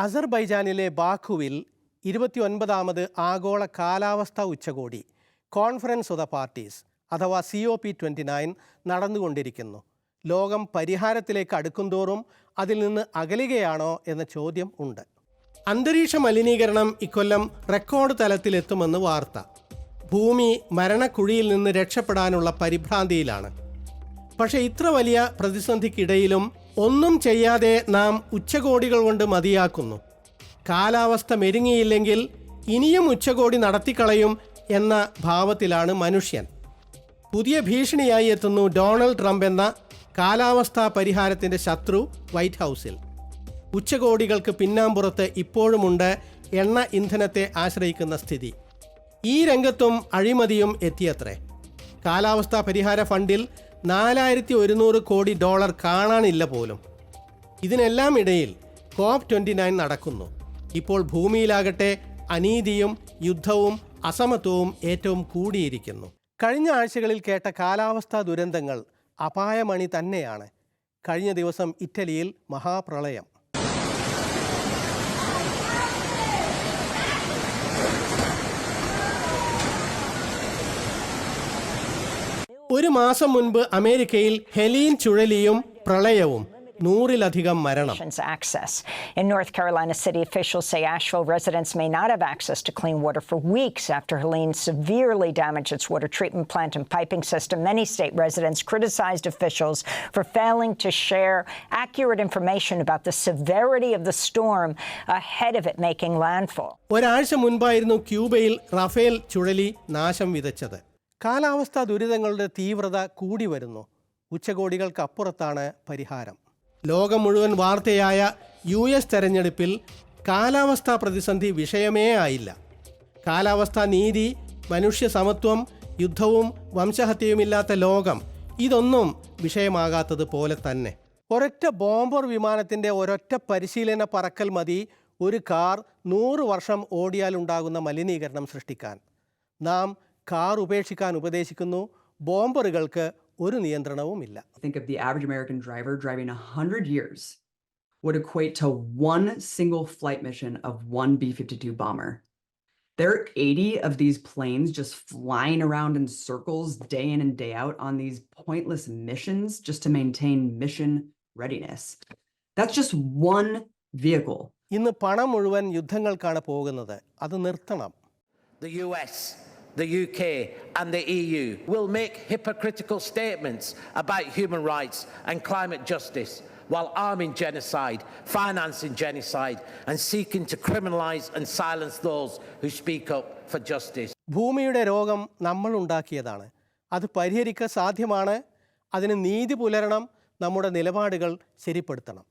അസർബൈജാനിലെ ബാഖുവിൽ ഇരുപത്തിയൊൻപതാമത് ആഗോള കാലാവസ്ഥാ ഉച്ചകോടി കോൺഫറൻസ് ഓഫ് ദ പാർട്ടീസ് അഥവാ C O P twenty nine നടന്നുകൊണ്ടിരിക്കുന്നു. ലോകം പരിഹാരത്തിലേക്ക് അടുക്കുംതോറും അതിൽ നിന്ന് അകലുകയാണോ എന്ന ചോദ്യം ഉണ്ട്. അന്തരീക്ഷ മലിനീകരണം ഇക്കൊല്ലം റെക്കോർഡ് തലത്തിലെത്തുമെന്ന് വാർത്ത. ഭൂമി മരണക്കുഴിയിൽ നിന്ന് രക്ഷപ്പെടാനുള്ള പരിഭ്രാന്തിയിലാണ്. പക്ഷേ ഇത്ര വലിയ പ്രതിസന്ധിക്കിടയിലും ഒന്നും ചെയ്യാതെ നാം ഉച്ചകോടികൾ കൊണ്ട് മതിയാക്കുന്നു. കാലാവസ്ഥ മെരുങ്ങിയില്ലെങ്കിൽ ഇനിയും ഉച്ചകോടി നടത്തിക്കളയും എന്ന ഭാവത്തിലാണ് മനുഷ്യൻ. പുതിയ ഭീഷണിയായി എത്തുന്നു ഡൊണാൾഡ് ട്രംപ് എന്ന കാലാവസ്ഥാ പരിഹാരത്തിന്റെ ശത്രു വൈറ്റ് ഹൗസിൽ. ഉച്ചകോടികൾക്ക് പിന്നാമ്പുറത്ത് ഇപ്പോഴുമുണ്ട് എണ്ണ ഇന്ധനത്തെ ആശ്രയിക്കുന്ന സ്ഥിതി. ഈ രംഗത്തും അഴിമതിയും എത്തിയത്രേ. കാലാവസ്ഥാ പരിഹാര ഫണ്ടിൽ നാലായിരത്തി ഒരുന്നൂറ് കോടി ഡോളർ കാണാനില്ല പോലും. ഇതിനെല്ലാം ഇടയിൽ കോപ്പ് ട്വന്റി നയൻ നടക്കുന്നു. ഇപ്പോൾ ഭൂമിയിലാകട്ടെ അനീതിയും യുദ്ധവും അസമത്വവും ഏറ്റവും കൂടിയിരിക്കുന്നു. കഴിഞ്ഞ ആഴ്ചകളിൽ കേട്ട കാലാവസ്ഥാ ദുരന്തങ്ങൾ അപായമണി തന്നെയാണ്. കഴിഞ്ഞ ദിവസം ഇറ്റലിയിൽ മഹാപ്രളയം. ഒരു മാസം മുൻപ് അമേരിക്കയിൽ ഹെലീൻ ചുഴലിയും പ്രളയവും നൂറിലധികം മരണം nation's access. In North Carolina, city officials say Asheville residents may not have access to clean water for weeks after Helene severely damaged its water treatment plant and piping system. Many state residents criticized officials for failing to share accurate information about the severity of the storm ahead of it making landfall. ഒരാഴ്ച മുൻപായിരുന്നു ക്യൂബയിൽ Rafale ചുഴലി നാശം വിതച്ചത് കാലാവസ്ഥാ ദുരിതങ്ങളുടെ തീവ്രത കൂടി വരുന്നു. ഉച്ചകോടികൾക്കപ്പുറത്താണ് പരിഹാരം. ലോകം മുഴുവൻ വാർത്തയായ യു എസ് തെരഞ്ഞെടുപ്പിൽ കാലാവസ്ഥാ പ്രതിസന്ധി വിഷയമേ ആയില്ല. കാലാവസ്ഥാ നീതി മനുഷ്യ സമത്വം യുദ്ധവും വംശഹത്യയുമില്ലാത്ത ലോകം ഇതൊന്നും വിഷയമാകാത്തത് പോലെ തന്നെ. ഒരൊറ്റ ബോംബർ വിമാനത്തിന്റെ ഒരൊറ്റ പരിശീലന പറക്കൽ മതി. ഒരു കാർ നൂറ് വർഷം ഓടിയാലുണ്ടാകുന്ന മലിനീകരണം സൃഷ്ടിക്കാൻ. നാം കാർ ഉപേക്ഷിക്കാൻ ഉപദേശിക്കുന്നു ബോംബറുകൾക്ക് ഒരു നിയന്ത്രണവുമില്ല think of the average American driver driving 100 years would equate to one single flight mission of one B 52 bomber. There are 80 of these planes just flying around in circles day in and day out on these pointless missions just to maintain mission readiness. That's just one vehicle. ഇന്ന് പണം മുഴുവൻ യുദ്ധങ്ങൾക്കാണ് പോകുന്നത് അത് നിർത്തണം the US, the UK, and the EU will make hypocritical statements about human rights and climate justice while arming genocide, financing genocide, and seeking to criminalize and silence those who speak up for justice. ഭൂമിയുടെ രോഗം നമ്മൾ ഉണ്ടാക്കിയതാണ് അത് പരിഹരിക്കാൻ സാധ്യമാണ് അതിന് നീതി പുലരണം നമ്മുടെ നിലപാടുകൾ ശരിപ്പെടുത്തണം